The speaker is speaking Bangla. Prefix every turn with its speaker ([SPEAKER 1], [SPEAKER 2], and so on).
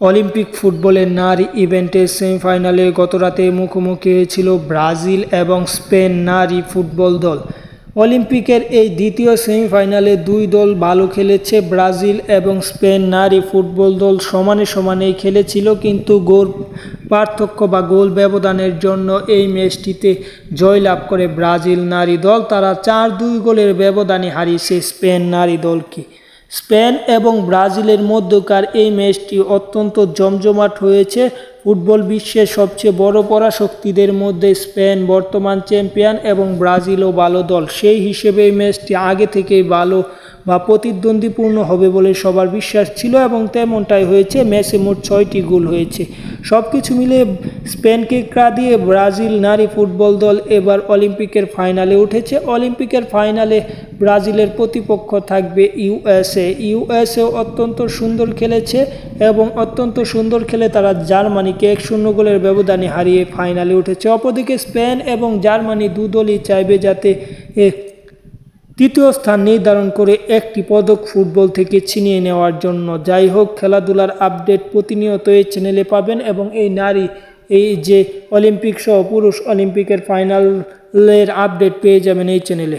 [SPEAKER 1] অলিম্পিক ফুটবলের নারী ইভেন্টের সেমিফাইনালে গতরাতে মুখোমুখি হয়েছিল ব্রাজিল এবং স্পেন নারী ফুটবল দল। অলিম্পিকের এই দ্বিতীয় সেমিফাইনালে দুই দল ভালো খেলেছে, ব্রাজিল এবং স্পেন নারী ফুটবল দল সমানে সমানেই খেলেছিল, কিন্তু গোল পার্থক্য বা গোল ব্যবধানের জন্য এই ম্যাচটিতে জয়লাভ করে ব্রাজিল নারী দল। তারা চার দুই গোলের ব্যবধানে হারিয়েছে স্পেন নারী দলকে। স্পেন এবং ব্রাজিলের মধ্যকার এই ম্যাচটি অত্যন্ত জমজমাট হয়েছে। ফুটবল বিশ্বের সবচেয়ে বড় পরাশক্তিদের মধ্যে স্পেন বর্তমান চ্যাম্পিয়ন এবং ব্রাজিলও ভালো দল। সেই হিসেবে এই ম্যাচটি আগে থেকেই ভালো বা প্রতিদ্বন্দ্বীপূর্ণ হবে বলে সবার বিশ্বাস ছিল এবং তেমনটাই হয়েছে। ম্যাচে মোট ছয়টি গোল হয়েছে। সব কিছু মিলে স্পেনকে ক্রা দিয়ে ব্রাজিল নারী ফুটবল দল এবার অলিম্পিকের ফাইনালে উঠেছে। অলিম্পিকের ফাইনালে ব্রাজিলের প্রতিপক্ষ থাকবে ইউএসএ। ইউএসএ অত্যন্ত সুন্দর খেলেছে এবং অত্যন্ত সুন্দর খেলে তারা জার্মানিকে এক শূন্য গোলের ব্যবধানে হারিয়ে ফাইনালে উঠেছে। অপরদিকে স্পেন এবং জার্মানি দু দলই চাইবে যাতে তৃতীয় স্থান নির্ধারণ করে একটি পদক ফুটবল থেকে ছিনিয়ে নেওয়ার জন্য। যাই হোক খেলাধুলার আপডেট প্রতিনিয়ত এই চ্যানেলে পাবেন এবং এই নারী এই যে অলিম্পিক সহ পুরুষ অলিম্পিকের ফাইনালের আপডেট পেয়ে যাবেন এই চ্যানেলে।